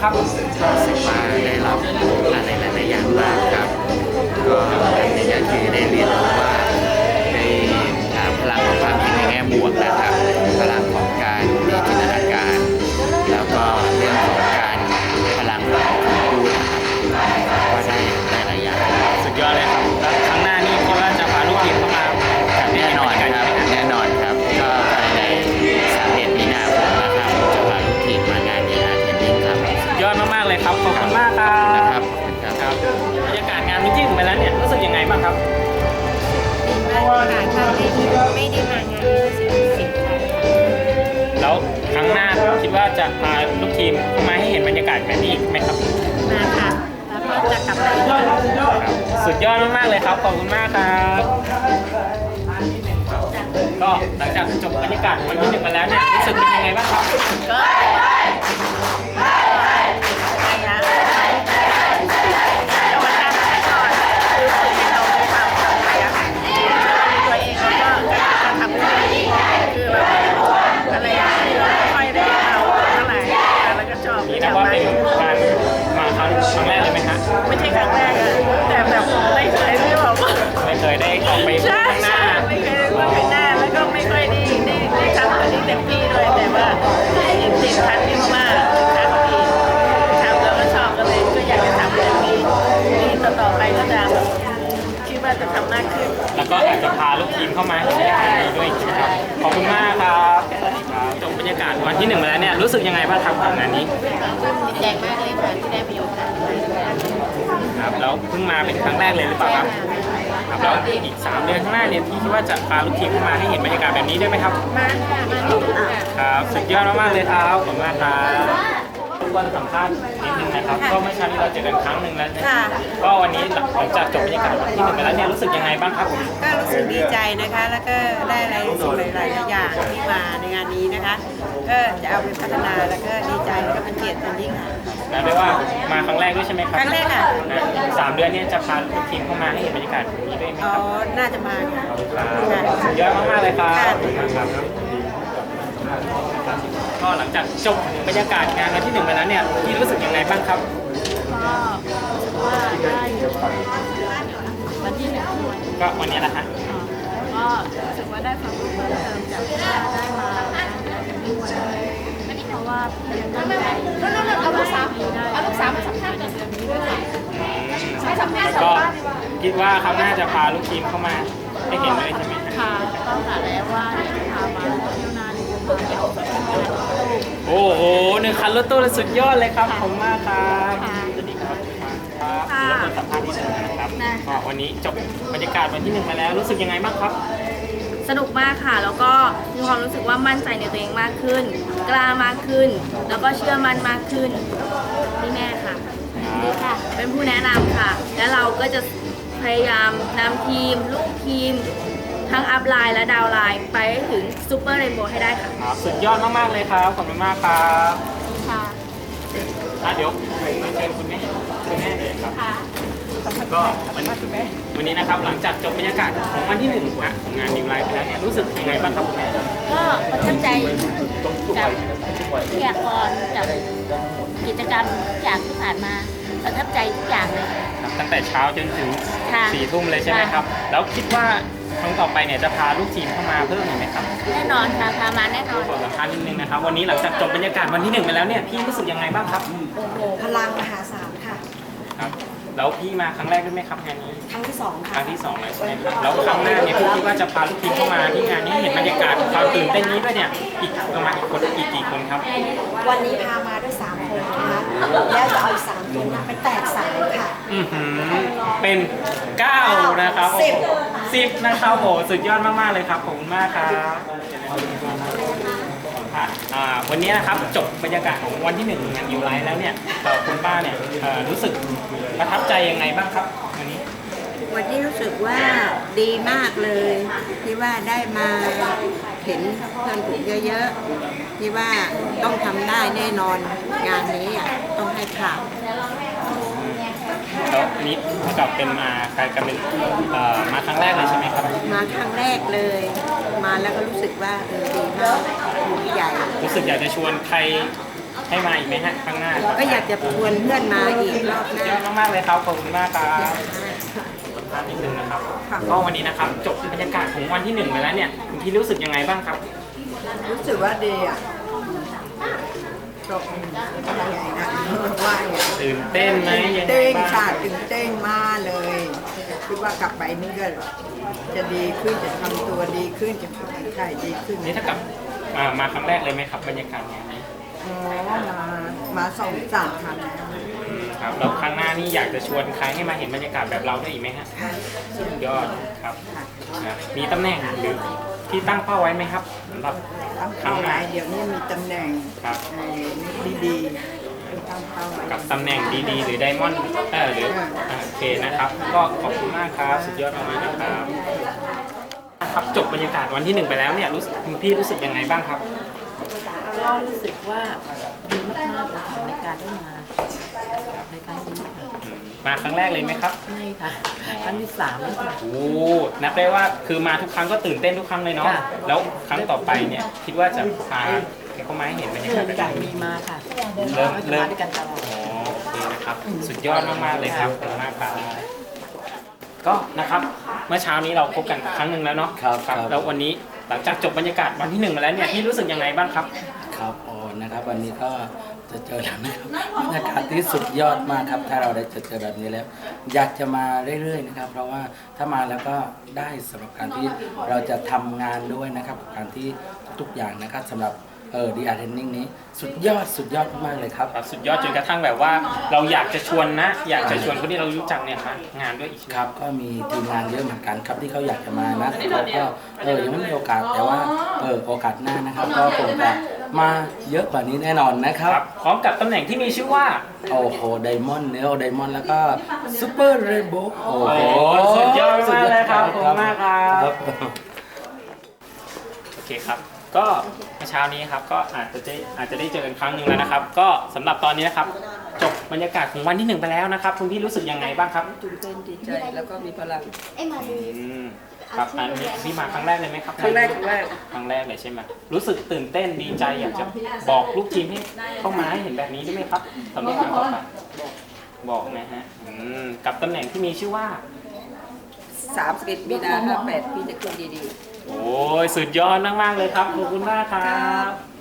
ครับรู้สึกว่าได้รับอะไรหลายๆอย่างมากครับ ก็ในอย่างก็คือได้เรียนรู้ว่าในพลังของความคิดในแง่บวกนะครับพลัง ไม่ได้มางานนี้รู้สึกเสียใจค่ะแล้วครั้งหน้าคิดว่าจะพาลูกทีมเข้ามาให้เห็นบรรยากาศแบบนี้อีกไหมครับ มาค่ะ แล้วก็จะกลับมาอีกค่ะครับสุดยอดมาก ๆ เลยครับ ขอบคุณมากครับ ก็หลังจากจบบรรยากาศวันที่หนึ่งไปแล้วเนี่ยรู้สึกเป็นยังไงบ้างครับ ก็ สึกยังไงบ้างครับของงานนี้ดีใจมากเลยค่ะที่ได้มีโอกาสครับแล้วเพิ่งมาเป็นครั้งแรกเลยหรือเปล่าครับครับแล้วอีก3เดือนข้างหน้าเนี่ยพี่คิดว่าจะพาลูกทีมเข้ามาให้เห็นบรรยากาศแบบนี้ได้ไหมครับมากค่ะมากค่ะครับสุดยอดมากๆเลยครับขอบคุณมากครับทุก วันสัมภาษณ์นิดนึงนะครับ ก็เมื่อเช้านี้เราเจอกันครั้งหนึ่งแล้วนะค่ะ ก็วันนี้หลังจากจบบรรยากาศวันที่หนึ่งไปแล้วเนี่ยรู้สึกยังไงบ้างครับผม ก็รู้สึกดีใจนะคะ แล้วก็ได้อะไรสิ่งหลายๆอย่างที่มาในงานนี้นะคะ ก็จะเอาไปพัฒนาแล้วก็ดีใจแล้วก็เป็นเกียรติเป็นยิ่งค่ะ นะได้ว่ามาครั้งแรกด้วยใช่ไหมครับครั้งแรกค่ะนะสามเดือนเนี่ยจะพาลูกทีมเข้ามาให้เห็นบรรยากาศแบบนี้ด้วยไหมอ๋อครับน่าจะมาค่ะ ครับสุดยอดมากๆเลยครับค่ะขอบคุณมากครับ ก็หลังจากจบบรรยากาศงานวันที่หนึ่งไปแล้วเนี่ยพี่รู้สึกยังไงบ้างครับก็รู้สึกว่าได้วันที่หนึ่งก็วันนี้แหละฮะก็รู้สึกว่าได้ความรู้เพิ่มเติมจากที่ได้มาด้วยเพราะว่าพี่ยังตั้งใจเอาลูกสาวเอาลูกสาวมาสัมภาษณ์ในเดือนนี้ด้วยค่ะแล้วก็คิดว่าครั้งหน้าจะพาลูกทีมเข้ามาให้เห็นด้วยใช่ไหมฮะค่ะต้องกะแล้วว่า โอ้โหหนึ่งคันรถตู้เลยสุดยอดเลยครับขอบคุณมากครับค่ะสวัสดีครับครับแล้วคนสัมภาษณ์ที่หนึ่งนะครับก็วันนี้จบบรรยากาศวันที่หนึ่งมาแล้วรู้สึกยังไงบ้างครับ สนุกมากค่ะ แล้วก็มีความรู้สึกว่ามั่นใจในตัวเองมากขึ้น กล้ามากขึ้น แล้วก็เชื่อมั่นมากขึ้นนี่แม่ค่ะนี่ค่ะ เป็นผู้แนะนำค่ะ และเราก็จะพยายามนำทีม ลูกทีม ทั้งอัพไลน์และดาวน์ไลน์ไปให้ถึงซูเปอร์เรนโบว์ให้ได้ค่ะครับสุดยอดมากๆเลยครับขอบคุณมากครับค่ะอะเดี๋ยวเชิญคุณแม่คุณแม่เลยครับ ค่ะก็วันวันนี้นะครับหลังจากจบบรรยากาศของวันที่หนึ่งนะของงานนิวไลฟ์ไปแล้วเนี่ยรู้สึกยังไงบ้างครับคุณแม่ก็ประทับใจจากวิทยากรจากกิจกรรมทุกอย่างที่ผ่านมาประทับใจทุกอย่างเลยครับตั้งแต่เช้าจนถึงค่ะสี่ทุ่มเลยใช่ไหมครับ แล้วคิดว่า ครั้งต่อไปเนี่ยจะพาลูกทีมเข้ามาเพิ่มอีกไหมครับแน่นอนค่ะพามาแน่นอนขอสัมภาษณ์นิดนึงนะครับวันนี้หลังจากจบบรรยากาศวันที่หนึ่งไปแล้วเนี่ยพี่รู้สึกยังไงบ้างครับโอ้โหพลังมหาศาลค่ะครับแล้วพี่มาครั้งแรกด้วยไหมครับงานนี้ครั้งที่สองคค่ะรั้งที่สองแล้วใช่ไหมครับแล้วครั้งหน้าเนี่ยพี่คิดว่าจะพาลูกทีมเข้ามาที่งานนี้เห็นบรรยากาศ ความตื่นเต้นนี้ด้วยเนี่ยอีกประมาณอีกคนอีกกี่คนครับ วันนี้พามาด้วยสามคนนะคะแล้วจะเอาอีกสามคนนะไปแตกสามค่ะ อือหือเป็นเก้านะครับสิบ สิบนะครับโอ้โหสุดยอดมากๆเลยครับขอบคุณมากครับอะอ่าวันนี้นะครับจบบรรยากาศของวันที่หนึ่งงานยูไลท์แล้วเนี่ยเอ่อคุณป้าเนี่ยเอ่อรู้สึกประทับใจยังไงบ้างครับวันนี้ วันนี้รู้สึกว่าดีมากเลย ที่ว่าได้มา เห็นเพื่อนฝูงเยอะๆที่ว่าต้องทำได้แน่นอนงานนี้อะต้องให้ผ่านแล้วอันนี้เท่ากับเป็นมาการกันเป็นเอ่อมาครั้งแรกเลยใช่ไหมครับ มาครั้งแรกเลย มาแล้วก็รู้สึกว่าเออดีมากดีใหญ่ รู้สึกอยากจะชวนใครให้มาอีกไหมฮะข้างหน้าก็อยากจะชวนเพื่อนมาอีกรอบหสุดน้ายอดมากๆเลยครับขอบคุณมากครับ ภาพนิดนึงนะครับค่ะ ก็วันนี้นะครับจบบรรยากาศของวันที่หนึ่งไปแล้วเนี่ยคุณพี่รู้สึกยังไงบ้างครับ รู้สึกว่าดีอะก็อะไรนะว่าอย่างตื่นเต้นไหมยังไงเต้งบ้างค่ะตื่นเต้งมากเลยคิดว่ากลับไปนี่ก็จะดีขึ้นจะทำตัวดีขึ้นจะทำใจดีขึ้นนี่ถ้ากลับมามาครั้งแรกเลยไหมครับบรรยากาศงานนี้อ๋อมามาสองสามครั้งแล้วอืม ครับแล้วครั้งหน้านี่อยากจะชวนใครให้มาเห็นบรรยากาศแบบเราด้วยอีกไหมฮะค่ะสุดยอดครับนะมีตำแหน่งหรือที่ตั้งเป้าไว้ไหมครับสำหรับ ตั้งเป้าไว้เดี๋ยวนี้มีตำแหน่งครับ เอ่อดีๆตั้งเป้าไว้กับตำแหน่งดีๆ หรือไดมอนด์เออหรืออ่าโอเคนะครับ ก็ขอบคุณมากครับสุดยอดมากๆนะครับครับจบบรรยากาศวันที่หนึ่งไปแล้วเนี่ยรู้สึกคุณพี่รู้สึกยังไงบ้างครับ ก็รู้สึกว่าดีมากๆเลยค่ะในการได้มาในการนี้ค่ะมาครั้งแรกเลยไหมครับไม่ค่ะครั้งที่สามแล้วค่ะ โอ้นับได้ว่าคือมาทุกครั้งก็ตื่นเต้นทุกครั้งเลยเนาะค่ะ แล้วครั้งต่อไปเนี่ยคิดว่าจะพาเขามาให้เห็นบรรยากาเพื่ศอนแบบกันนี้ มีมาค่ะเริ่ม ก็จะเริ่มมาด้วยกันตลอด อ๋อโอเคนะครับสุดยอดมากๆเลยครับขอบคุณมากครับก็นะครับเมื่อเช้านี้เราพบกันครั้งหนึ่งแล้วเนาะครับครับ แล้ววันนี้ หลังจากจบบรรยากาศวันที่หนึ่งมาแล้วเนี่ยพี่รู้สึกยังไงบ้างครับ ครับโอ้นะครับวันนี้ก็จะเจอแล้วนะครับบรรยากาศที่สุดยอดมากครับ ถ้าเราได้เจอเจอแบบนี้แล้ว อยากจะมาเรื่อยๆนะครับ เพราะว่าถ้ามาแล้วก็ได้สำหรับการที่เราจะทำงานด้วยนะครับกับการที่ทุกๆอย่างนะครับสำหรับ เออดีอาร์เทนนิ่งนี้สุดยอดสุดยอดมากๆเลยครับ ครับสุดยอดจนกระทั่งแบบว่า เราอยากจะชวนนะ อยากจะชวนคนที่เรารู้จักเนี่ยมางานด้วยอีกครับก็มีทีมงานเยอะเหมือนกันครับที่เขาอยากจะมานะแต่เขาก็เออยังไม่มีโอกาสแต่ว่าเออโอกาสหน้านะครับ ก็คงจะมาเยอะกว่านี้แน่นอนนะคครัรับบพร้อมกับตำแหน่งที่มีชื่อว่า โอ้โหไดมอนด์เนโอไดมอนด์แล้วก็ซูเปอร์เรนโบว์โอ้โหโอ้สุดยอดมากเลยครับขอบคุณมากครับ ครับ โอเคครับ ก็เมื่อเช้านี้ครับก็อาจจะได้อาจจะได้เจอกันครั้งหนึ่งแล้วนะครับ ก็สำหรับตอนนี้นะครับจบบรรยากาศของวันที่หนึ่งไปแล้วนะครับคุณพี่รู้สึกยังไงบ้างครับตื่นเต้นดีใจแล้วก็มีพลังอืมครับอันนี้พี่มาครั้งแรกเลยไหมครับครั้งแรกครั้งแรกครั้งแรกเลยใช่ไหมรู้สึกตื่นเต้นดีใจอยากจะบอกลูกทีมให้เข้ามาให้เห็นแบบนี้ได้ไหมครับสำหรับการต่อไปบอกนะฮะอืมกับตำแหน่งที่มีชื่อว่าสามสิบมีนาห้าแปดพี่จะขึ้นดีๆ โอ้ยสุดยอดมาก ๆ เลยครับ ขอบคุณมากครับ